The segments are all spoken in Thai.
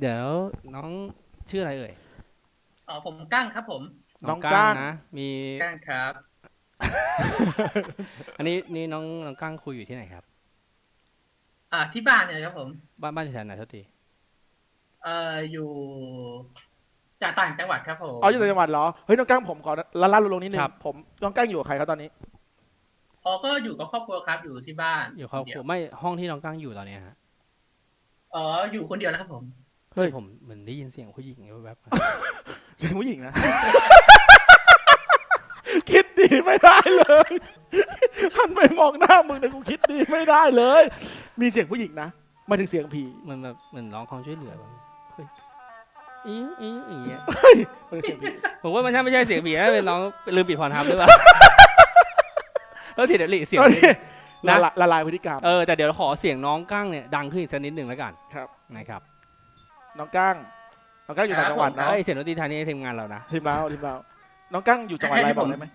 เดี๋ยวน้องชื่ออะไรเอ่ยอ๋อผมกั้งครับผมน้องก้างนะมีกั้งครับ อันนี้นี่น้องน้องก้างคุยอยู่ที่ไหนครับ อ่าที่บ้านเนี่ยครับผม บ้านบ้านอยู่แถวไหนเท่าทีเอ่ออยู่จากต่างจังหวัดครับผมอ๋ออยู่ต่างจังหวัดเหรอเฮ้ยน้องก้างผมขอละล่าลงนิดนึงผมน้องก้างอยู่กับใครครับตอนนี้อ๋อก็อยู่กับครอบครัวครับ อยู่ที่บ้านอยู่ครอบครัวเดียวไม่ห้องที่น้องก้างอยู่ตอนเนี้ยฮะอ๋ออยู่คนเดียวนะครับผม เฮ้ยผมเหมือนได้ยินเสียงผู้หญิงแวบๆอะเสียงผู้หญิงนะ คิดดีไม่ได้เลยหันไปมองหน้ามึงแต่กูคิดดีไม่ได้เลย มีเสียงผู้หญิงนะหมายถึงเสียงผีมันแบบเหมือนร้องความช่วยเหลือแบบเฮ้ยอิ๊งอิ๊งอย่างเงี้ยหมายถึงเสียงผีผมว่ามันถ้าไม่ใช่เสียงผีน่าจะเป็นร้องลืมปิดพรทับหรือเปล่าแล้วทีเดี๋ยวหลีเสียงตอนนี้นี้นะละลายละลายพฤติกรรม เออแต่เดี๋ยวขอเสียงน้องก้างเนี่ยดังขึ้นอีกสักนิดหนึ่งแล้วกันครับ นะครับ น้องก้างน้องก้างอยู่ต่างจังหวัดเนาะเอ้ยเสียงดนตรีไทยนี่ทีมงานเรานะทีมเราทีมเราน้องก้างอยู่จังหวัดอะไรบอกได้ไหม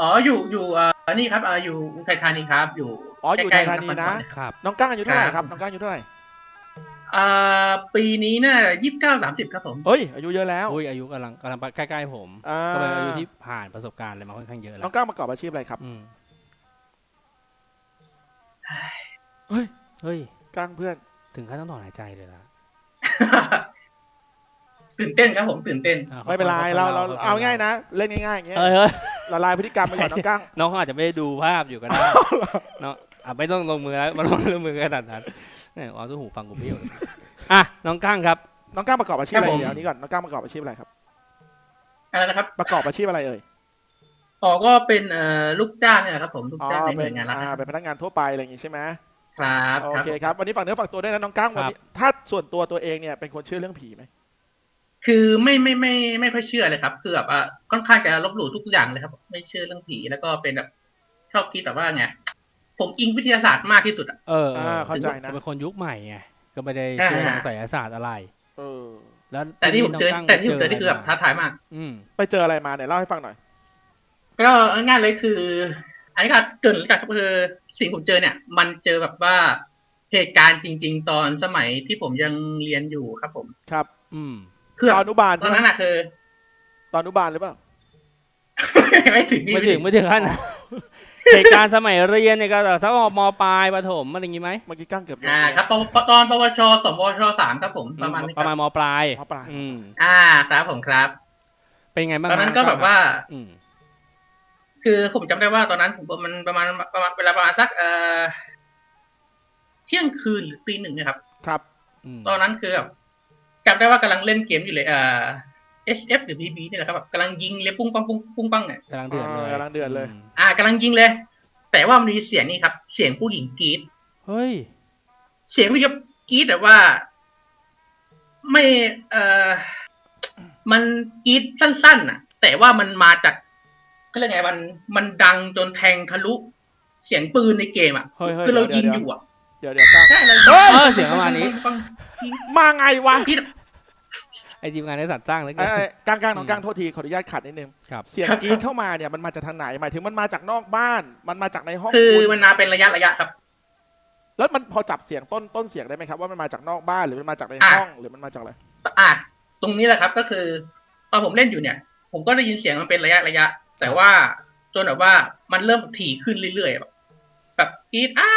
อ๋ออยู่อยู่เอ่อนี่ครับเอ่ออยู่อุทัยธานีครับ อยู่อ๋ออยู่ใกไทล้ยๆธานีครนะสวรรค์ครับน้องก้างอายุเท่าไหร่ครับครับน้องก้างอายุเท่าไหร่เอ่อปีนี้น่ายี่สิบเก้าสามสิบครับผมเฮ้ยอายุเยอะแล้วอุ้ยอายุกำลังกำลังใกล้ๆผมอ่าก็เป็นอายุที่ผ่านประสบการณ์อะไรมาค่อนข้างเยอะแล้น้อวงก้างประกอบอาชีพอะไรครับอืมเฮ้ยเฮ้ยก้างเพื่อนถึงขั้นต้องถอนหายใจเลยนะ ตื่นเต้นครับผมตื่นเต้น อะไม่เป็นไรค่อยๆเราเราค่ๆเอาง่ายนะ เล่นง่ายๆอย่างเงี้ยเออเฮ้ยละลายพฤติกรรมไปก่อนน้องก้างน้องเขาอาจจะไม่ได้ดูภาพอยู่ก็ได้เนาะอะไม่ต้องลงมือแล้วมันต้องลงมือขนาดนั้นเนี่ยอ๋อตู้หูฟังกูเบี้ยวเลยอะน้องก้างครับ น้องก้างประกอบอาชีพอะไรครับผม เดี๋ยวนี้ก่อนน้องก้างประกอบอาชีพอะไรครับอะไรนะครับประกอบอาชีพอะไรเอ่ยอ๋อก็เป็นเอ่อลูกจ้างเนี่ยแหละครับ ผมลูกอ๋อจ้างในหเป็น่วนยงานรัฐอ่าเป็นพนักงานทั่วไปอะไรอย่างงี้ใช่ไหม ครับโอครับเคครับวันนี้ฝากเนื้อฝากตัวด้วยนะน้องก้างวันนี้ถ้าส่วนตัวตัวเองเนี่ยเป็นคนเชื่อเรื่องผีไหมคือไม่ไม่ไม่ไม่ค่อยเชื่อเลยครับคือแบบอะค่อนข้างจะลบหลู่ทุกอย่างเลยครับ ไม่เชื่อเรื่องผีแล้วก็เป็นแบบชอบคิดแบบว่าไงผมอิงวิทยาศาสตร์มากที่สุดอะเออเออ่าอเข้าใจนะเป็นคนยุคใหม่ไงก็ไม่ได้เชื่ออ่าทางไสยศาสตร์อะไรเออแล้วแต่ที่ผมเจอน้งแต่ที่ผมเจอไปนี่คือแบบท้าทายมาก อืมไปเจออะไรมาเนี่ยเล่าให้ฟังหน่อย ก็ง่ายเลยคือ อันนี้ก็เกรินแล้วกันก็คือสิ่งผมเจอเนี่ย มันเจอแบบว่าเหตุการณ์จริง ๆ ตอนสมัยที่ผมยังเรียนอยู่ครับผม ครับ อืมคือตแบอนอบนุบาลตอใช่นไหมนั้นอะคือ ตอนอนุบาลหรือเปล่า ไม่ถึงนี่ไม่ถึงไม่ถึงขั้นนั้นเหตุการณ์สมัยเรียนเนี่ยก็แบบสักมปลายประถมอะไรอย่างงี้ไหมเมื่อกี้ก้างเกือบโดนอ่าครับปปตอนปวชสมวชสามครับผมประมาณนี้ปครัระมาณบมปลายหมอปลาย อืม อ่าครับผมครับ เป็นไงบ้างตอนนั้นฮะก็แบบว่า อืม คือผมจำได้ว่าตอนนั้นผมมันประมาณประมาณเวลาประมาณสักเอ่อเที่ยงคืนหรือตีหนึ่งเนะครับ ครับอืมตอนนั้นคือแบบจำได้ว่ากำลังเล่นเกมอยู่เลยเอ่อ SF หรือ PB นี่แหละครับแบบกำลังยิงเลยปุ้งปังปุ้งปุ้งปังเนี่ยกำลังเดือดเลยกำลังเดือดเลยมอ่ากำลังยิงเลย แต่ว่ามันมีเสียงนี่ครับ เสียงผู้หญิงกรีดเฮ้ย เสียงผู้หญิงกรีดแบบว่า ไม่เอ่อมันกรีดสั้นๆน่ะ แต่ว่ามันมาจาก ก็เรียกไงมันมันดังจนแทงทะลุ เสียงปืนในเกมอะเฮ้ยเฮ้ยคือเราเดี๋ยิยวงเดี๋ยวอยู่อะเดี๋ยวเดี๋ยวก้างใช่เราเออเสียงประมาณนี้ ปังมาไงวะกรีดไอทีมงานได้สัตว์สร้างแล้วไอ้กันไอ้ก้างก้างน้องก้างโทษทีขออนุญาตขัดนิดนึงครับ เสียงกรีดเข้ามาเนี่ยมันมาจากทางไหนหมายถึงมันมาจากนอกบ้าน มันมาจากในห้องคือคุณมันมาเป็นระยะระยะครับ แล้วมันพอจับเสียงต้นต้นเสียงได้ไหมครับว่ามันมาจากนอกบ้านหรือมันมาจากในอะห้องหรือมันมาจากอะไรอะตรงนี้แหละครับก็คือ ตอนผมเล่นอยู่เนี่ย ผมก็ได้ยินเสียงมันเป็นระยะระยะ แต่ว่าจนแบบว่ามันเริ่มถี่ขึ้นเรื่อยๆแบบแบบกรีดอ้า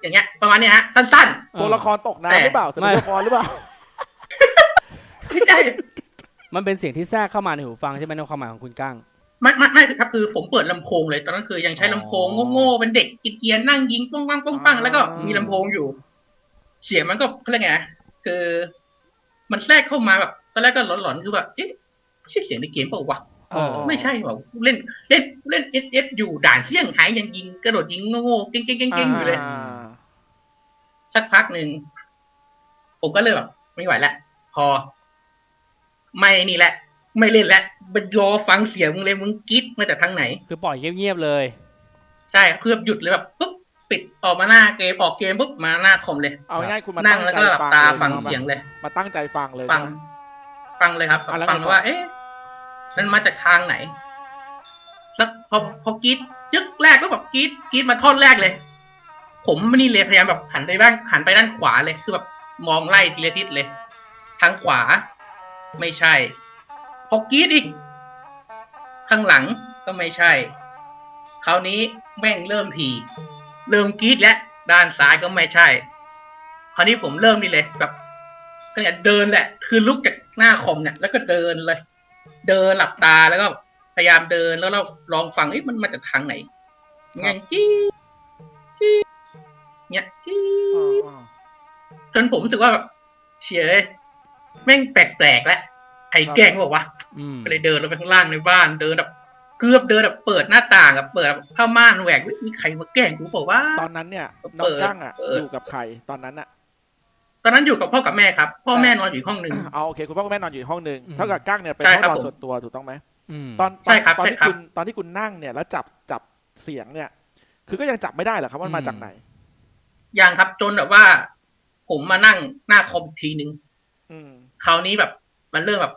อย่างเงี้ย ประมาณเนี้ยฮะสั้น ตัวละครตกแต่น้ำหรือเปล่าเสือละครหรือเปล่า ๆ ไม่ใช่ มันเป็นเสียงที่แทรกเข้ามาในหูฟังใช่ไหมในความหมายของคุณก้าง ไม่ไม่ไม่ครับคือผมเปิดลำโพงเลยตอนนั้นคือยังใช้อ๋อลำโพงโง่ๆเป็นเด็กกินเกียร์นั่งยิงป้องปังป้องปังอ่าแล้วก็มีลำโพงอยู่ เสียงมันก็เขาเรียกไงคือ มันแทรกเข้ามาแบบตอนแรกก็หลอนๆคือแบบเอ๊ะไม่ใช่เสียงในเกมเปล่าวะเออ ไม่ใช่หรอกเล่นเล่นเล่นเอสเอสอยู่ด่านเสี่ยงหายยังยิงกระโดดยิงโง่ๆเก่งๆๆๆอยู่เลยสักพักหนึ่งผมก็เลยแบบไม่ไหวแล้วพอ ไม่นี่แหละ ไม่เล่นแล้วมันรอฟังเสียงมึงเลยมึงกรีดมาจากทางไหน คือปล่อยเงียบๆเลย ใช่เพื่อหยุดเลยแบบปุ๊บปิดออกมาหน้าเกมออกเกมปุ๊บมาหน้าคอมเลย เอาง่ายคุณมานั่ตั้งแล้วใจก็หลับฟังตาเลยฟังมาเสียงเลย มาตั้งใจฟังเลยฟัง ฟังเลยครับ ฟังว่า เอ๊ะ มันมาจากทางไหนแล้วพอพอกรีดยึกแรกก็แบบกรีดกรีดมาท่อนแรกเลย ผมไม่นี่เลยพยายามแบบหันไปบ้างหันไปด้านขวาเลยคือแบบมองไล่ทีละทิศเลย ทางขวา ไม่ใช่ พอกรีดอีก ข้างหลังก็ไม่ใช่คราวนี้แม่งเริ่มทีเริ่มกรีดและด้านซ้ายก็ไม่ใช่ คราวนี้ผมเริ่มนี่เลยแบบก็เนี่ยเดินแหละ คือลุกจากหน้าคอมเนี่ย แล้วก็เดินเลย เดินหลับตาแล้วก็พยายามเดินแล้วเราลองฟังเอ๊ะมันมาจากทางไหนเงี้ยจี้จี้เนี่ยจี้อ่าอ่าจนผมรู้สึกว่าแบบเชียเลยแม่งแปลกๆแล้วใครแกล้งบอกว่าอืมก็เลยเดินลงไปข้างล่างในบ้านเดินแบบเกือบเดินแบบเปิดหน้าต่างแบบเปิดผ้าม่านแหวกเฮ้ยมีใครมาแกล้งกูบอกว่า ตอนนั้นเนี่ยเปิดน้องกั้งอะเปิดอยู่กับใครตอนนั้นอะ ตอนนั้นอยู่กับพ่อกับแม่ครับ พ่อแม่นอนอยู่อีกห้องหนึ่งเอาโอเคคุณพ่อคุณแม่นอนอยู่อีกห้องหนึ่งเท่ากับกั้งเนี่ยเป็นใช่ห้องครับนอนผมส่วนตัวถูกต้องไหมอืมตอนตใช่อนครับตอนใช่ที่ครับคุณตอนที่คุณนั่งเนี่ยแล้วจับจับเสียงเนี่ย คือก็ยังจับไม่ได้เหรอครับว่ามันมาจากไหนยังครับจนแบบว่า ผมมานั่งหน้าคอมอีกทีหนึ่งอืมคราวนี้แบบ มันเริ่มแบบ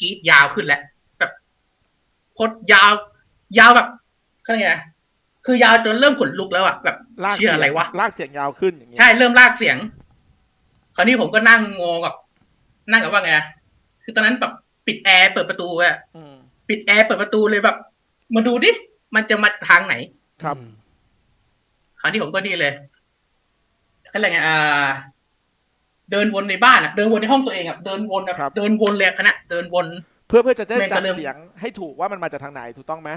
กรีดยาวขึ้นแล้วแบบโคตรยาว ยาวแบบก็ไงยคือยาวจนเริ่มขนลุกแล้วอะแบบลากเชื่อเสียอะไรงวะลากเสียงยาวขึ้นอย่างเงี้ยใช่เริ่มลากเสียงค ราวนี้ผมก็นั่งงงกับ นั่งกับว่าไงอะคือตอนนั้นแบบปิดแอร์เปิดประตูอะอืมปิดแอร์เปิดประตูเลยแบบ มาดูดิมันจะมาทางไหน ครับอืมคราวนี้ผมก็นี่เลยอะไรไงอ่าเดินวนในบ้านอะเดินวนในห้องตัวเองอะเดินวนอะครับเดินวนเลยคณะเดินวน เพื่อเพื่อจะได้แม่งก็จับเริ่มเสียงให้ถูกว่ามันมาจากทางไหนถูกต้องไหม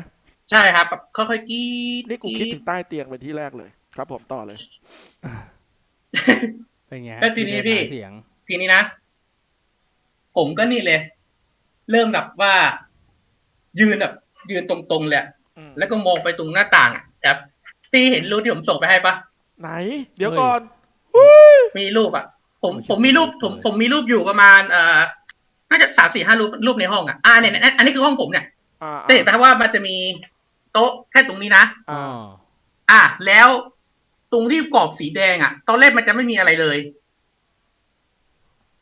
ใช่ครับแบบค่อยๆกรีดนี่กูรีคิดดถึงใต้เตียงเป็นที่แรกเลย ครับ ผมต่อเลย เป็นไงฮะแล้วทีนี้เดิพี่หาเสียงทีนี้นะ ผมก็นี่เลย เริ่มแบบว่า ยืนแบบยืนตรงๆเลยอะอืมแล้วก็มองไปตรงหน้าต่างอะครับพี่เห็นรูปที่ผมส่งไปให้ปะไหน เดี๋ยวเฮ้ยก่อนมีรูปอะ ผมโอ้ยผมมีรูปชผมเลยผมมีรูปอยู่ประมาณ เอ่อน่าจะสามสี่ห้ารูปรูปในห้องอะอ่าเนี่ยเนี่ยอันนี้คือห้องผมเนี่ยอ่าจะเห็นไหมว่ามันจะมีโต๊ะแค่ตรงนี้นะอ๋อ่าออะแล้ว ตรงที่กรอบสีแดงอะ ตอนแรกมันจะไม่มีอะไรเลย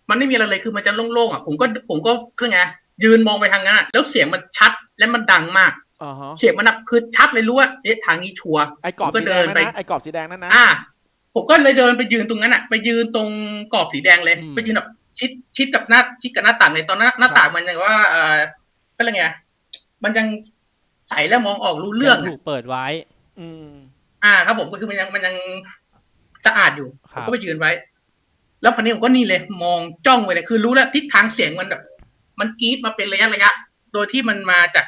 มันไม่มีอะไรเลยคือมันจะโล่งๆอะผมก็ผมก็คือไงยืนมองไปทางนั้นอะแล้วเสียงมันชัดและมันดังมากอ่าฮะเสียงมันแบบคือชัดเลยรู้ว่าเอ๊ะทางนี้ชัวร์ไอ้กรอบผมก็สีแดงนั่นเดินนะไปไอ้กรอบสีแดงนั่นนะอ่าผมก็เลยเดินไปยืนตรงนั้นอะ ไปยืนตรงกรอบสีแดงเลยอืมไปยืนแบบชิดชิดกับหน้าชิดกับหน้าต่างเลยตอนนั้นหน้าต่างมันยังว่าเออก็เลยไงมันยังใสแล้วมองออกรู้เรื่องยังอะถูกเปิดไว้ อืม อ่าครับผมก็คือมันยังมันยังสะอาดอยู่คผรับมก็ไปยืนไว้ แล้วพันนี้ผมก็นี่เลย มองจ้องไปเลยคือรู้แล้วทิศทางเสียงมันแบบ มันกรีดมาเป็นระยะระยะ โดยที่มันมาจาก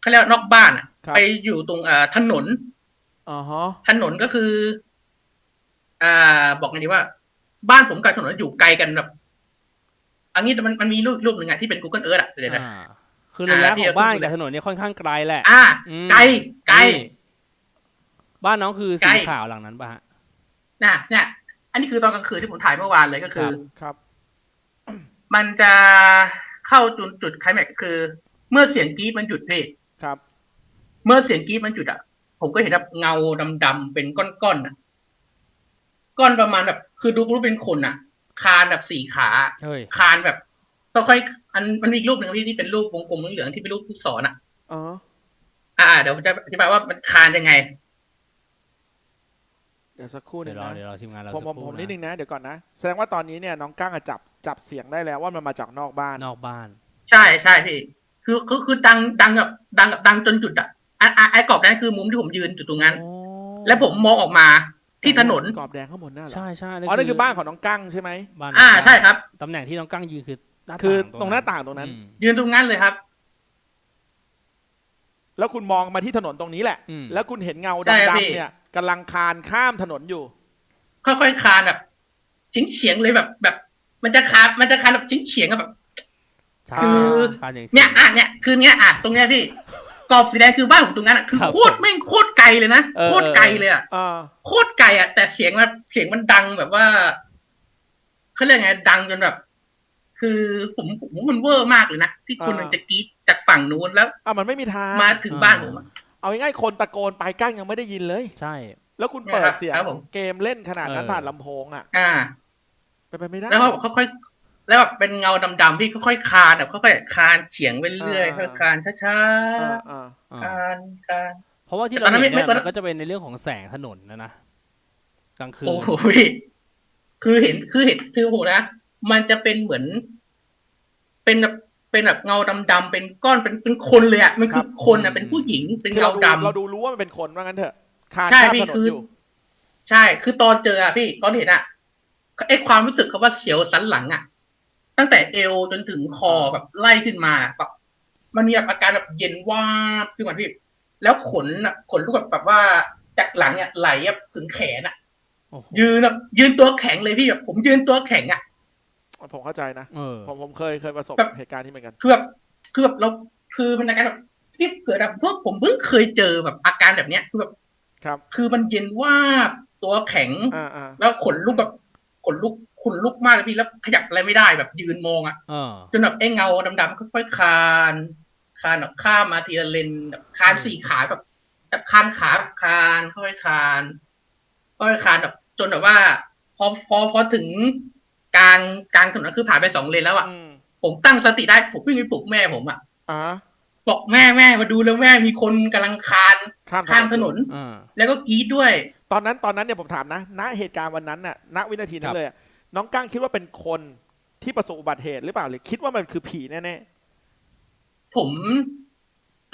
เขาเรียกว่านอกบ้านอะครับไปอยู่ตรงเอ่อถนนอ่าฮะถนนก็คือ อ่า บอกไงดีว่า บ้านผมกับถนนอยู่ไกลกันแบบอันนี้มันมันมีรูปรูปหนึ่งอะที่เป็น Google Earth อะเดี๋ยวนะอ่าคือระยะอ่าที่ของบ้านจะขึ้นกับถนนเนี่ยค่อนข้างไกลแหละ อ่าอืมไกลไกลนี่ บ้านน้องคือไกลสีขาวหลังนั้นปะฮะน่ะเนี่ยอันนี้คือตอนกลางคืนที่ผมถ่ายเมื่อวานเลยก็คือครับ มันจะเข้าจุดจุดไคลแม็กซ์คือ เมื่อเสียงกรี๊ดมันหยุดพี่ครับ เมื่อเสียงกรี๊ดมันหยุดอะผมก็เห็นแบบเงาดำๆเป็นก้อนๆอะก้อนประมาณแบบ คือดูรู้เป็นคนอะคานแบบสี่ขาเฮ้ยคานแบบค่อยๆอันมันมีอีกรูปหนึ่งพี่ที่เป็นรูปวงกลมเหลืองๆที่เป็นรูปลูกศรอะอ๋ออ่าเดี๋ยวผมจะอธิบายว่ามันคานยังไงเดี๋ยวสักครู่หนึเดี๋ยงวรอนะเดี๋ยวรอทีมงานเราผมสักผมครู่ผมนิดนึนะงนะเดี๋ยวก่อนนะ แสดงว่าตอนนี้เนี่ยน้องกั้งอะจับจับเสียงได้แล้วว่ามันมาจากนอกบ้าน นอกบ้าน ใช่ใช่พี่คือคือคือดังดังแบบดังแบบดังจนจุดอะอะอะไอ้กรอบนั้นคือมุมที่ผมยืนอยู่ตรงนั้นโอ้แล้วผมมองออกมาที่ถนน กรอบแดงข้างบนนั่นเหรอใช่ใช่อ๋อนั่นคือบ้านของน้องกั้งใช่ไหมบ้านอ่าน้งกั้งใช่ครับ ตำแหน่งที่น้องกั้งยืนคือหน้าคือต่างตรงหน้าต่างตรงนั้น อืมยืนตรงนั้นเลยครับ แล้วคุณมองมาที่ถนนตรงนี้แหละ อืม แล้วคุณเห็นเงาใช่ครับพี่ดำๆเนี่ย กำลังคานข้ามถนนอยู่ ค่อยๆคานแบบชิงเฉียงๆเลยแบบแบบ มันจะคานมันจะคานแบบชิงเฉียงๆอะแบบใช่คือการอย่างเนี่ยอะเนี่ยคือเนี่ยอะตรงเนี้ยพี่กรอบสีแดงคือบ้านผมตรงนั้นอะคือครับโคตรแม่งโคตรไกลเลยนะเออโคตรไกลเลยอะอ่าโคตรไกลอะแต่เสียงมันเสียงมันดังแบบว่าเขาเรียกไงดังจนแบบ คือผมผมว่ามันเวอร์มากเลยนะที่คนมันจะกรีดจากฝั่งนู้นแล้วอะมันไม่มีทางมาถึงบ้านผมอะ เอาง่ายๆคนตะโกนไปกั้งยังไม่ได้ยินเลย ใช่ แล้วคุณเปิดเสียงครับผม เกมเล่นขนาดนั้นเออ ผ่านลำโพงอะอ่าไปนไปไม่ได้ แล้วก็ค่อยๆแล้วแบบเป็นเงาดำๆพี่ค่อยๆคานแบบค่อยๆคานเฉียงไปเรื่อยๆค่อยๆคานช้าอ่าอ่า อ่าๆคานคาน เพราะว่าที่แต่เราตอนนั้นเห็นเนี่ยไม่ไม่มันก็จะเป็นในเรื่องของแสงถนนนะนะกลางคืน โอ้โหพี่คือเห็นคือเห็นคือโอ้โหนะมันจะเป็นเหมือน เป็นแบบ เป็นแบบเงาดำๆเป็นก้อนเป็นเป็นคนเลยอะมันคือคนอะเป็นผู้หญิงเป็นคือเงาเราดูดำเราดูรู้ว่ามันเป็นคนว่างั้นเถอะคานใช่ข้ามพี่ถนนคือออยู่ใช่ คือตอนเจออะพี่ตอนเห็นอะไอความรู้สึกเขาว่าเสียวสันหลังอะตั้งแต่เอวจนถึงคอแบบไล่ขึ้นมาอะแบบมันมีแบบอาการแบบเย็นวาบขึ้นมาพี่ แล้วขนอะขนลุกแบบแบบว่าจากหลังเนี่ยไหลแบบถึงแขนอะโอ้โหยืนแบบยืนตัวแข็งเลยพี่แบบผมยืนตัวแข็งอะ ผมเข้าใจนะเออ ผมผมเคยเคยประสบแบบ เหตุการณ์ที่เหมือนกัน คือแบบคือแบบเราคือมันอาการแบบที่เกิดแบบพวกผมเพิ่งเคยเจอแบบอาการแบบเนี้ยคือแบบครับ คือมันเย็นวาบตัวแข็ง อ่าอ่าแล้วขนลุกแบบขนลุกขนลุกมากเลยพี่แล้วขยับอะไรไม่ได้แบบยืนมองอะ เออ จนแบบไอ้เงาดำๆค่อยๆคลานคลานแบบข้ามมาทีละเลนแบบคลานสี่ขาแบบแบบคลานขาแบบคลานค่อยๆคลานค่อยๆคลานแบบจนแบบว่า พอพอพอถึง กลางกลางถนนคือผ่านไปสองเลนแล้วอะอืมผมตั้งสติได้ผมวิ่งไปปลุกแม่ผมอะอ่าบอกแม่แม่มาดูแล้วแม่มีคนกำลังคลานข้ามข้ามถนนเออแล้วก็กรีดด้วย ตอนนั้นตอนนั้นเนี่ยผมถามนะ ณเหตุการณ์วันนั้นน่ะ ณวินาทีนั้ครันบเลยอะน้องก้างคิดว่าเป็นคนที่ประสบอุบัติเหตุหรือเปล่าหรือคิดว่ามันคือผีแน่ผม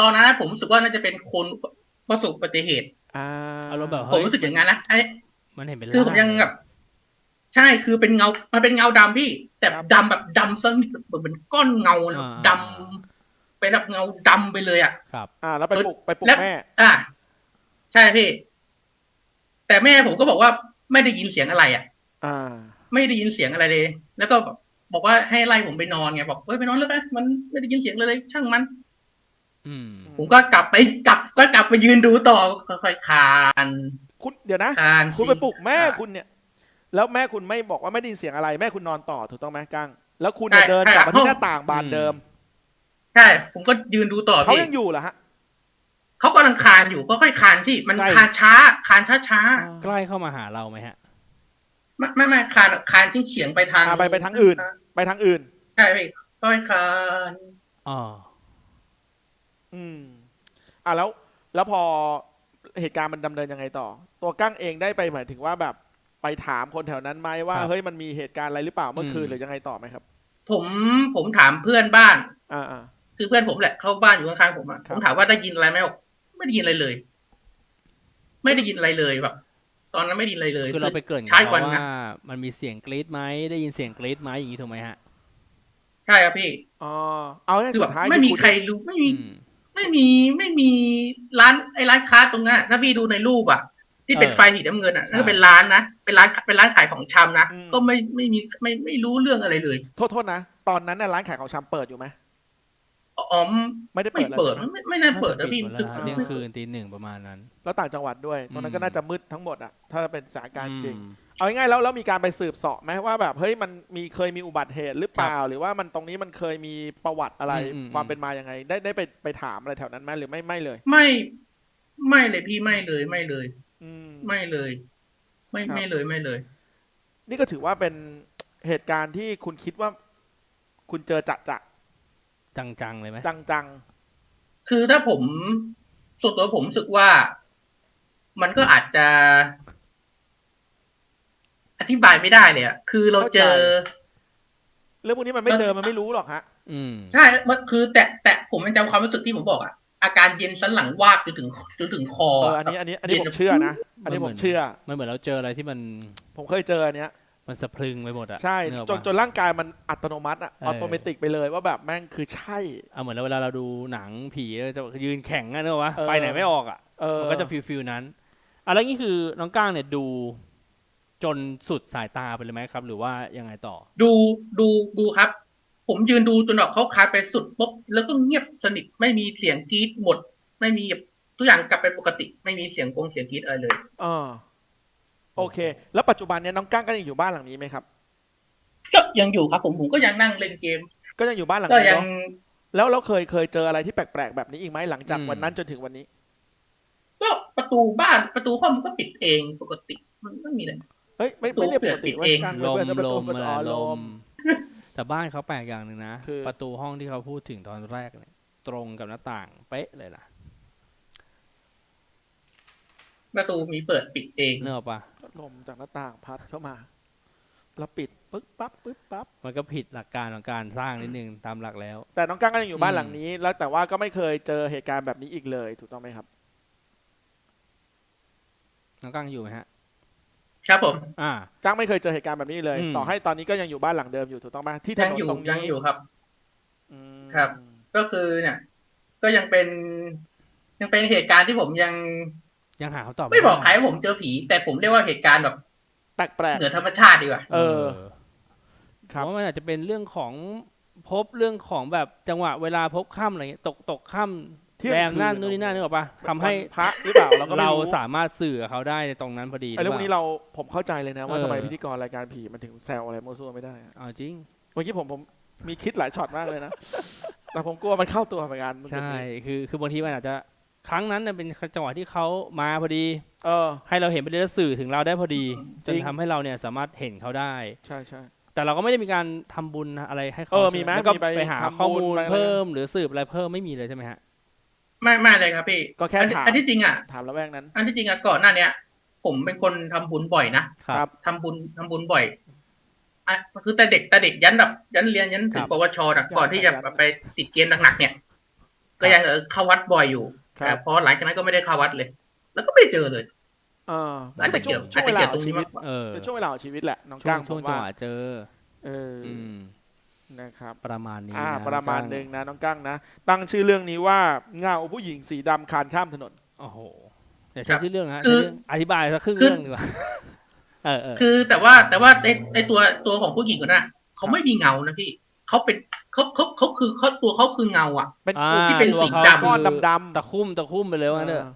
ตอนนั้นนะผมรู้สึกว่าน่าจะเป็นคนประสบอุบัติเหตุๆอ่าอารมณ์แบบผมเฮ้ยรู้สึกอย่างนั้นนะไอ้มันเห็นเป็นคือผมยังร่าแบบ ใช่คือเป็นเงา มันเป็นเงาดำพี่ แต่ครับดำแบบดำซะนิดเหมือนเป็นก้อนเงาเลยแบบดำเป็นแบบเงาดำไปเลยอะครับ อ่า แล้วไปปลุกไปปลุกแล้วแม่ อ่า ใช่พี่ แต่แม่ผมก็บอกว่าไม่ได้ยินเสียงอะไรอะ อ่า ไม่ได้ยินเสียงอะไรเลย แล้วก็แบบบอกว่าให้ไล่ผมไปนอนไงบอกเฮ้ยไปนอนแล้วไปมันไม่ได้ยินเสียงเลยช่างมันอืมผมก็กลับไปกลับก็กลับไปยืนดูต่อค่อยๆคลาน คุณเดี๋ยวนะคลานคุณไปปลุกแม่อะคุณเนี่ย แล้วแม่คุณไม่บอกว่าไม่ได้ยินเสียงอะไร แม่คุณนอนต่อถูกต้องไหมก้างแล้วคุณเนี่ยใช่เดินใช่กลับมาที่ห้องหน้าต่างบานเดิมใช่ ผมก็ยืนดูต่อเขาพี่ยังอยู่เหรอฮะ เขากำลังคลานอยู่ก็ค่อยคลานที่มันใกล้คลานช้าคลานช้าช้าใกล้เข้ามาหาเราไหมฮะๆไม่ไม่ไม่คลานคลานที่เฉียงไปทางอ่าไปไปทางอื่น ไปทางอื่น ใช่พี่ค่อยคลานอ๋อ อืม อะแล้ว แล้วพอเหตุการณ์มันดำเนินยังไงต่อ ตัวกั้งเองได้ไปหมายถึงว่าแบบ ไปถามคนแถวนั้นไหมว่าครับเฮ้ยมันมีเหตุการณ์อะไรหรือเปล่าเมื่อคืนอืมหรือยังไงต่อไหมครับ ผมผมถามเพื่อนบ้าน อ่าอ่าคือเพื่อนผมแหละเข้าบ้านอยู่ข้างๆผมอะครัผบมถามว่าได้ยินอะไรไหมบอกไม่ได้ยินอะไรเลย ไม่ได้ยินอะไรเลยแบบตอนนั้นไม่ได้ยินอะไรเลยคือเราไปเกริ่นกับใช่เขาวันนะว่ามันมีเสียงกรี๊ดไหมได้ยินเสียงกรี๊ดไหมอย่างนี้ถูกไหมฮะใช่ครับพี่อ๋อเอาให้คือสุแบบดท้ายไม่มีอณใครรู้ไม่มีอืมไม่มีไม่มีร้านไอ้ร้านค้าตรงนั้นอะถ้าพี่ดูในรูปอะ ที่เป็นเออไฟสีน้ำเงินอะนั่นก็ใช่เป็นร้านนะเป็นร้านเป็นร้านขายของชำนะอืมก็ไม่ไม่มีไม่ไม่รู้เรื่องอะไรเลย โทษโทษนะตอนนั้นน่ะร้านขายของชำเปิดอยู่ไหมอ๋อมไม่ได้ไม่เปิดแล้วเปิดใช่ไหมไม่ไม่น่าเปิดนะพี่าจปิหมดแล้วนะคือเที่ยงคืนตีหนึ่งประมาณนั้น แล้วต่างจังหวัดด้วยตรงนั้นก็อืมน่าจะมืดทั้งหมดอะถ้าเป็นสถานการณ์จริงอืมเอาง่ายๆแล้วแล้วมีการไปสืบเสาะไหมว่าแบบเฮ้ยมันมีเคยมีอุบัติเหตุหรือเปล่า หรือว่ามันตรงนี้มันเคยมีประวัติอะไรอืมอืมความเป็นมายังไง ได้ได้ไปไปถามอะไรแถวนั้นไหมหรือไม่ไม่เลย ไม่ ไม่เลยพี่ไม่เลยไม่เลยอืม ไม่เลย ไม่ครับไม่เลยไม่เลย นี่ก็ถือว่าเป็นเหตุการณ์ที่คุณคิดว่า คุณเจอจะจะจังๆเลยไหมจังจังคือถ้าผมส่วนตัวผมรู้สึกว่า มันก็อาจจะ อธิบายไม่ได้เลยอะคือเราเจอๆเรื่องพวกนี้มันไม่เจอมันไม่รู้หรอกฮะ อืมใช่มันคือ แต่แต่ผมยังจำความรู้สึกที่ผมบอกอะ อาการเย็นสันหลังวาบจนถึงจนถึงคอเอออันนี้อันนี้อันนี้เย็ผมเชื่อนะ อันนี้มันเหผมือนมเชื่อ มันเหมือนเราเจออะไรที่มันผมเคยเจออันเนี้ยมันสะพรึงไปหมดอะใช่นึกออกจนปะจนร่างกายมันอัตโนมัติอะเออออโตเมติกไปเลยว่าแบบแม่งคือใช่เอาเหมือนเวลาเราดูหนังผีเราจะยืนแข็งอะเนอะวะเออไปไหนไม่ออกอะเออมันก็จะฟิลฟิลนั้นอะแล้วนี่คือน้องก้างเนี่ยดูจนสุดสายตาไปเลยไหมครับ หรือว่ายังไงต่อ ดูดูดูครับ ผมยืนดูจนแบบเขาคลายไปสุดปุ๊บแล้วก็เงียบสนิทไม่มีเสียงกรี๊ดหมด ไม่มีแบบทุกอย่างกลับไปปกติ ไม่มีเสียงกงเสียงกรี๊ดอะไรเลยเออโอเค แล้วปัจจุบันเนี่ยน้องก้างก็ยังอยู่บ้านหลังนี้ไหมครับก็ยังอยู่ครับผมผมก็ยังนั่งเล่นเกม ก็ยังอยู่บ้านหลังก็นี้ยังเนาะแล้วเราเคยเคยเจออะไรที่แปลกๆแบบนี้อีกไหมหลังจากอืมวันนั้นจนถึงวันนี้ ก็ประตูบ้านประตูห้องมันก็ปิดเองปกติ มันไม่มีอะไรเฮ้ยไม่ไม่ได้ปกติปิดเว้ยเองก้างลมเว้ยประลตูมประตูอะไรอ๋อลลมม แต่บ้านเขาแปลกอย่างหนึ่งนะ คือ ประตูห้องที่เขาพูดถึงตอนแรกเนี่ย ตรงกับหน้าต่างเป๊ะเลยนะประตูมีเปิดปิดเองเนกอะปะลมจากหน้าต่างพัดเข้ามา แล้วปิดปึ๊บปั๊บปึ๊บปั๊บ มันก็ผิดหลักการของการสร้างนิดนึงตามหลักแล้ว แต่น้องกั้งก็ยังอยู่บ้านอืมหลังนี้ แล้วแต่ว่าก็ไม่เคยเจอเหตุการณ์แบบนี้อีกเลย ถูกต้องไหมครับ น้องกั้งอยู่ไหมฮะ ครับผม อ่า กั้งไม่เคยเจอเหตุการณ์แบบนี้เลย อืม ต่อให้ตอนนี้ก็ยังอยู่บ้านหลังเดิมอยู่ถูกต้องไหมที่ถยังนนอยู่ตรงยังนี้อยู่ครับ อืมครับ ก็คือเนี่ย ก็ยังเป็น ยังเป็นเหตุการณ์ที่ผมยังยังหาคำตอบไม่บอกใครด้ว่าผมเจอผี แต่ผมเรียกว่าเหตุการณ์แบบแปลกเหนือธรรมชาติดีกว่าเออครับผมว่ามันอาจจะเป็นเรื่องของพบเรื่องของแบบจังหวะเวลาพบค่ำอะไรเงี้ยตกตกค่เที่ยำงแรงคืนนั่นนู่นนี่นั่นนึกออกปะๆทำให้วันพระหรือเปล่าเราก็ไม่เรารู้สามารถสื่อกับเขาได้ในตรงนั้นพอดีไอ้เรื่องพวกนี้หปล่าเราผมเข้าใจเลยนะว่าเออทำไมพิธีกรรายการผีมันถึงแซวอะไรโมวซัวไม่ได้อะเอาจริง เมื่อกี้ผมผมมีคิดหลายช็อตมากเลยนะ แต่ผมกลัวมันเข้าตัวเหมือนกันมันจะใช่มีคือคือบางทีมันอาจจะครั้งนั้นน่ะเป็นจังหวะที่เขามาพอดี เออ ให้เราเห็นไปได้สื่อถึงเราได้พอดี จจรินง ทำให้เราเนี่ยสามารถเห็นเขาได้ ใช่ใช่ แต่เราก็ไม่ได้มีการทำบุญอะไรให้เขาเออใช่มีไหมแล้วก็มีไปไปหาทำบุญข้อมูลไปอะไร เพิ่มหรือสืบอะไรเพิ่มไม่มีเลยใช่ไหมฮะ ไม่ไม่เลยครับพี่ก็แค่อันที่ถามอันที่จริงอะถามแล้วแวกนั้น อันที่จริงอะก่อนหน้าเนี้ย ผมเป็นคนทำบุญบ่อยนะครับทำบุญทำบุญบ่อยอะคือแต่เด็กแต่เด็กยันแบบยันเรียนยันถึครังบปวชอะก่อนที่จะไปติดเกมหนักๆเนี่ย ก็ยังเออเข้าวัดบ่อยอยู่ครัแต่บพอหลังจากนั้นก็ไม่ได้เข้าวัดเลย แล้วก็ไม่เจอเลยเอออาจจะเป็นช่วงเกี่ยวช่วงเวลาอาจจะเกี่ยวของชีวิตตรงนี้มากกว่าเออเป็นช่วงเวลาของชีวิตแหละน้องช่วก้างงช่วงผมจังว่าหวะเจอ เออออืม นะครับประมาณนี้อ่านประมาณน้องหนึ่งนะน้องกั้งนะ ตั้งชื่อเรื่องนี้ว่าเงาผู้หญิงสีดำคานข้ามถนน โอ้โหอย่าใช้ชื่อเรื่องฮะคือใช้เรื่องอธิบายสักครึ่งคือเรื่องดีกว่าเออเออคือแต่ว่าแต่ว่าในในตัวตัวของผู้หญิงคนนั้นอะเขาไม่มีเงานะพี่เขาเป็นเขาเขาเขาคือเขาตัวเขาคือเงาอะ เป็นอ่ากลุ่มที่เป็นตัวสีเขาดำ ก้อนคือดำๆ ตะคุ่มตะคุ่มไปเลยว่างั้นเถเออะอ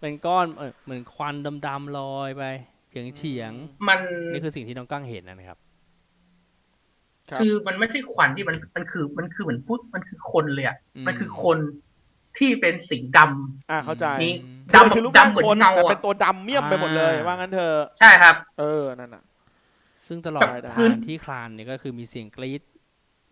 เป็นก้อนเออเหมือนควันดำๆลอยไปเฉียงเฉียงมันๆนี่คือสิ่งที่น้องกั้งเห็นนะครับ ครับคือมันไม่ใช่ควันที่มันมันคือมันคือเหมือนพูดมันคือคนเลยอะอืมมันคือคนที่เป็นสีดำอ่าเข้าใจนี่คือมันดำคือรูปร่างดำเหมือนคนเงาแต่อะเป็นตัวดำเมี่ยมไปหมดเลย ว่างั้นเถอะใช่ครับ เออนั่นน่ะ ซึ่งตลอดแบบทางที่คลานเนี่ยก็คือมีเสียงกรี๊ด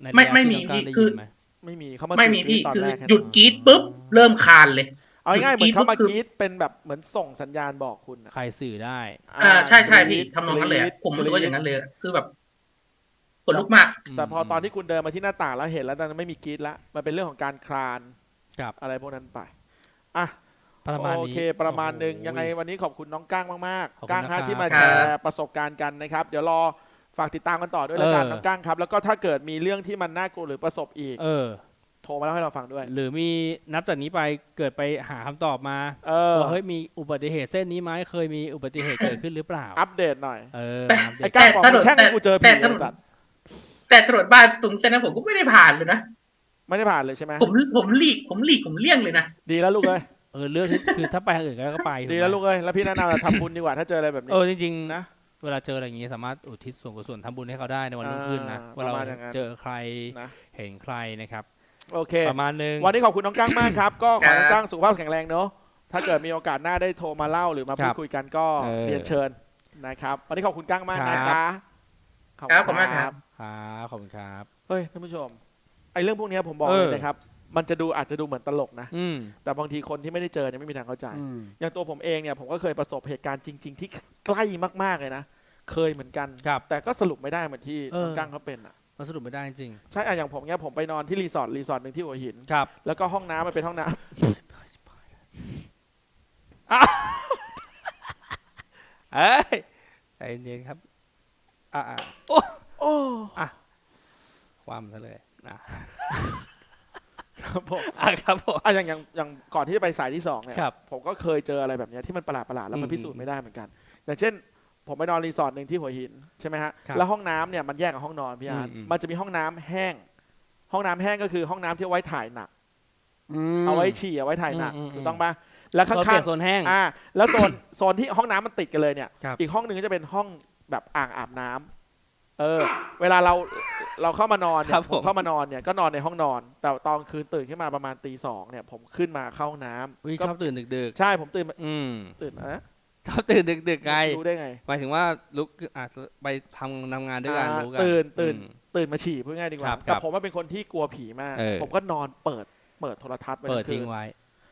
ในไม่ระยะไม่ที่มีน้องกั้งได้คืยิอนไหมไม่มีเขามาไม่มีสื่พี่ตอนคือแรกแค่หยุดนั้นกรีดปุ๊บเริ่มคานเลยเอาง่ายๆเหมือนเขามาคือกรีดเป็นแบบเหมือนส่งสัญญาณบอกคุณอะใครสื่อได้อ่าใช่ใช่กรี๊พี่ดทำนองนั้นเลยอะกรี๊ดผมรู้กว่ารี๊ดอย่างนั้นเลยอะคือแบบ ขนลุกมาก แต่พอตอนที่คุณเดินมาที่หน้าต่างแล้วเห็นแล้วตอนนั้นไม่มีกรีดละมันเป็นเรื่องของการคลานครับ อะไรพวกนั้นไปอะประมาณโอนี้เค ประมาณหนึ่งโอ้โหยังไงวันนี้ขอบคุณน้องก้างมากขอบคุณๆก้างฮะนะครับที่มาคแชรับร์ประสบการณ์กันนะครับ เดี๋ยวรอฝากติดตามกันต่อด้วยแล้วกันเออ น้องก้างครับ แล้วก็ถ้าเกิดมีเรื่องที่มันน่ากลัวหรือประสบอีก เออ โทรมาเล่าให้เราฟังด้วย หรือมีนับจากนี้ไปเกิดไปหาคำตอบมาเออ ว่าเฮ้ยมีอุบัติเหตุเส้นนี้ไหมเคยมีอุบัติเหตุเกิดขึ้นหรือเปล่า อัปเดตหน่อย เออแต่อัปเดไอ้ต ก้างบอกแต่มึงแช่งแต่กูเจอแต่ผีแต่ไอ้สัตว์ แต่ตรวจบ้านตรงเส้นนั้นผมก็ไม่ได้ผ่านเลยนะ ไม่ได้ผ่านเลยใช่ไหมผมผมหลีกผมหลีกผมเลี่ยงเลยนะ ดีแล้วลูกเอ้ยเออเรื่องที่คือถ้าไปทางอื่นก็ก็ไปดีแล้วลูกเอ้ยแล้วพี่แนะนำเราทำบุญดีกว่าถ้าเจออะไรแบบนี้ เออจริงๆนะเวลาเจออะไรอย่างงี้สามารถอุทิศส่วนกุศลทำบุญให้เขาได้ในวันรุ่งขึ้นนะอ่าว่าเราประมาณอย่างนั้นเจอใครนะเห็นใครนะครับโอเคประมาณนึงวันนี้ขอบคุณน้องก้างมากครับ ก็ขอครับน้องก้างสุขภาพแข็งแรงเนอะถ้าเกิดมีโอกาสหน้าได้โทรมาเล่าหรือมาพูครัดบคุยกันก็เออเรียนเชิญนะครับ วันนี้ขอบคุณก้างมากครันะบจ๊ะ ครับขอบคุณมากครับ ครับขอบคุณครับ เฮ้ยท่านผู้ชมไอ้เรื่องพวกเนี้ยผมบอกเออเลยนะครับ มันจะดูอาจจะดูเหมือนตลกนะ อืมแต่บางทีคนที่ไม่ได้เจอเนี่ยไม่มีทางเข้าใจ อืม อย่างตัวผมเองเนี่ยผมก็เคยประสบเหตุการณ์จริง ๆ ที่ใกล้มากๆเลยนะ เคยเหมือนกัน ครับ แต่ก็สรุปไม่ได้เหมือนที่เออ น้องก้างเขาเป็นอะมันสรุปไม่ได้จริงใช่อะอย่างผมเนี่ยผมไปนอนที่รีสอร์ทรีสอร์ทหนึ่งที่หัวหินครับ แล้วก็ห้องน้ำมันเป็นห้องน้ำเอ้ยใจเย็นๆครับ อ่าโอ้โอ้ความซะเลยนะครับผมอะครับผม อะอย่างอย่างอย่างก่อนที่จะไปสายที่สองเนี่ยครับ ผมก็เคยเจออะไรแบบเนี้ยที่มันประหลาดประหลาดๆแล้วมันอืมพิสูจน์ไม่ได้เหมือนกัน อย่างเช่น ผมไปนอนรีสอร์ทหนึ่งที่หัวหินใช่ไหมฮะครับแล้วห้องน้ำเนี่ยมันแยกกับห้องนอนพี่อาร์ตอืมอืม มันจะมีห้องน้ำแห้ง ห้องน้ำแห้งก็คือห้องน้ำที่เอาไว้ถ่ายหนักเอาไว้ฉี่เอาไว้ถ่ายหนักอืมอืม ถูกต้องปะแล้วโซนเปีข้ายงกโซนแห้ง ๆอ่าแล้วโซน โซนที่ห้องน้ำมันติดกันเลยเนี่ย ครับ อีกห้องหนึ่งก็จะเป็นห้อง แบบอ่างอาบน้ำเออ เวลาเราเราเข้ามานอนเนี่ครัยบผผมมเข้ามานอนเนี่ยก็นอนในห้องนอน แต่ตอนคืนตื่นขึ้นมาประมาณตีสองเนี่ย ผมขึ้นมาเข้าห้องน้อุ้ยำก็ชอบตื่นดึกใช่ผมตื่นมาๆอืมตื่นมานะชอบตื่นดึกๆไงรู้ได้ไงหมายถึงว่าลุกอะไปทำทำงานด้วยกันอ่ารู้กันตื่นตื่นอืมตื่นมาฉี่พูดง่ายดีกครัว่าบแต่ครับผมว่าเป็นคนที่กลัวผีมากเออผมก็นอนเปิดเปิดโทรทัศน์ไว้เปิดทั้งคืทิ้งนไว้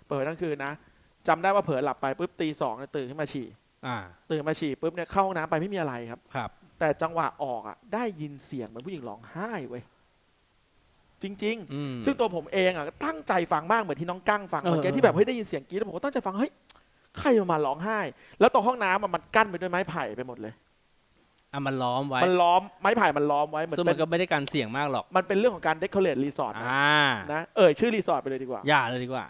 เปิดทั้งคืนนะจำได้ว่าเผลอหลับไปปุ๊บตีสองเนี่ยตื่นขึ้นมาฉี่ อ่าตื่นมาฉี่ปุ๊บเนี่ยเข้าห้องน้ำไปไม่มีอะไรครับ ครับ แต่จังหวะออกอะได้ยินเสียงเหมือนผู้หญิงร้องไห้เว้ยจริง อืม ๆ ซึ่งตัวผมเองอะก็ตั้งใจฟังมากเหมือนที่น้องกั้งฟังเออเมื่อกี้เออ ที่แบบเฮ้ยได้ยินเสียงกรี๊ดแล้วผมก็ตั้งใจฟังเฮ้ยใครมาร้องไห้ แล้วตรงห้องน้ำอะมันกั้นไปด้วยไม้ไผ่ไปหมดเลย อะมันล้อมไว้มันล้อมไม้ไผ่มันล้อมไว้เหมือนซึ่งเป็มันนก็ไม่ได้การเสี่ยงมากหรอก มันเป็นเรื่องของการเดคอเรทรีสอร์ทอ่า นะเอ่ยชื่อรีสอร์ทไปเลยดีกว่า อย่าเลยดีกว่า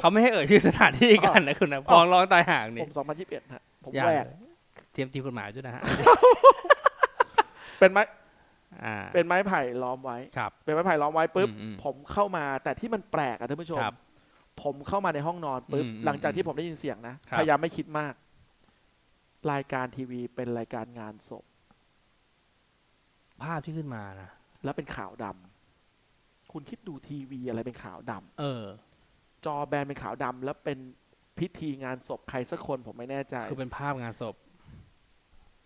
เขาไม่ให้เอ่ยชื่อสถานที่กันนะคุณนะฟ้องร้องตายห่างผนี่ม2021ฮะ ผมอย่าแหวกเตรียมทีมกฎหมายด้วยนะฮะ เป็นไม้อ่า เป็นไม้ไผ่ล้อมไว้ ครับ เป็นไม้ไผ่ล้อมไว้ปุ๊บ อืมอืมผมเข้ามาแต่ที่มันแปลกอะท่านผู้ชม ครับผมเข้ามาในห้องนอนปุ๊บ อืมอืมหลังจากที่ผมได้ยินเสียงนะ ครับ พยายามไม่คิดมาก รายการทีวีเป็นรายการงานศพ ภาพที่ขึ้นมานะ แล้วเป็นขาวดำคุณคิดดูทีวีอะไรเป็นขาวดำเออ จอแบนเป็นขาวดำแล้วเป็น พิธีงานศพใครสักคนผมไม่แน่ใจ คือเป็นภาพงานศพ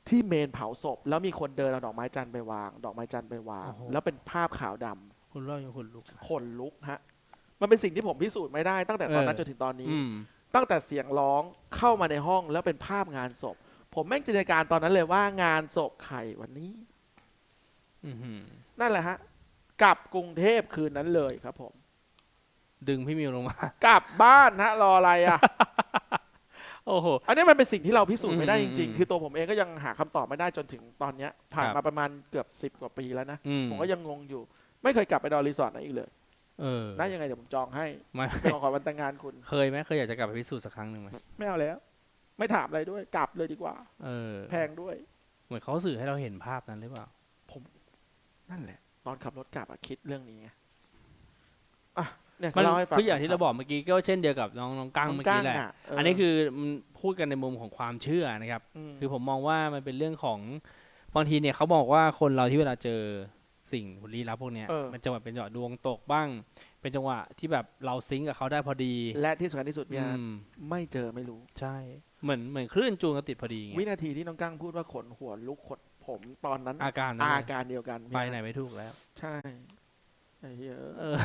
ที่เมนเผาศพ แล้วมีคนเดินเอาดอกไม้จันทร์ไปวาง ดอกไม้จันทร์ไปวาง โอ้โห แล้วเป็นภาพขาวดำคุณเล่ายังคุณลุก ขนลุกฮะ มันเป็นสิ่งที่ผมพิสูจน์ไม่ได้ตั้งแต่ตอนนั้นเอจอนถึงตอนนี้ อืม ตั้งแต่เสียงร้องเข้ามาในห้องแล้วเป็นภาพงานศพ ผมแม่งจินตนาการตอนนั้นเลยว่างานศพใครวันนี้ อื้อหือนั่นแหละฮะกลับกรุงเทพคืนนั้นเลยครับผม ดึงพี่มิวลงมา กลับบ้านฮะรออะไรอะ โอ้โห อันนี้มันเป็นสิ่งที่เราพิสูจน์ไม่ได้อืจมริงอืมๆคือตัวผมเองก็ยังหาคำตอบไม่ได้จนถึงตอนเนี้ย ผ่านครับมาประมาณเกือบสิบกว่าปีแล้วนะอืมผมก็ยังงงอยู่ ไม่เคยกลับไปนอนรีสอร์ทไหนอีกเลยเออน่ายังไงเดี๋ยวผมจองให้ไม่เป็นของขวัญวันแต่งงานคุณ เคยไหมเคยอยากจะกลับไปพิสูจน์สักครั้งหนึ่งไหมไม่เอาแล้ว ไม่ถามอะไรด้วย กลับเลยดีกว่า เออ แพงด้วย เหมือนเขาสื่อให้เราเห็นภาพนั้นหรือเปล่านั่นแหละ ตอนขับรถกลับอะคิดเรื่องนี้ไงอะ เนี่ยมันเขาเล่าให้ฟังคืออย่างที่เราบอกเมื่อกี้ก็เช่นเดียวกับน้องน้องกั้งน้เมื่อองกี้กั้งแหละอะเอันนี้คือมันพูดกันในมุมของความเชื่อนะครับมคือผมมองว่ามันเป็นเรื่องของบางทีเนี่ยเขาบอกว่าคนเราที่เวลาเจอสิ่งลี้ลับพวกเนี้ยเออมันจังหวะเป็นจังหวะดวงตกบ้าง เป็นจังหวะที่แบบเราซิงก์กับเขาได้พอดี และที่สำคัญที่สุดเนี่ยอืมไม่เจอไม่รู้ใช่ เหมือนเหมือนคลื่นจูงกันติดพอดีไงวินาทีที่น้องกั้งพูดว่าขนหัวลุกขนผมตอนนั้นอาการนั้นอาเลยการเดียวกันไปไหนไม่ถูกแล้ว ใช่ไอ้เหี้ยเออ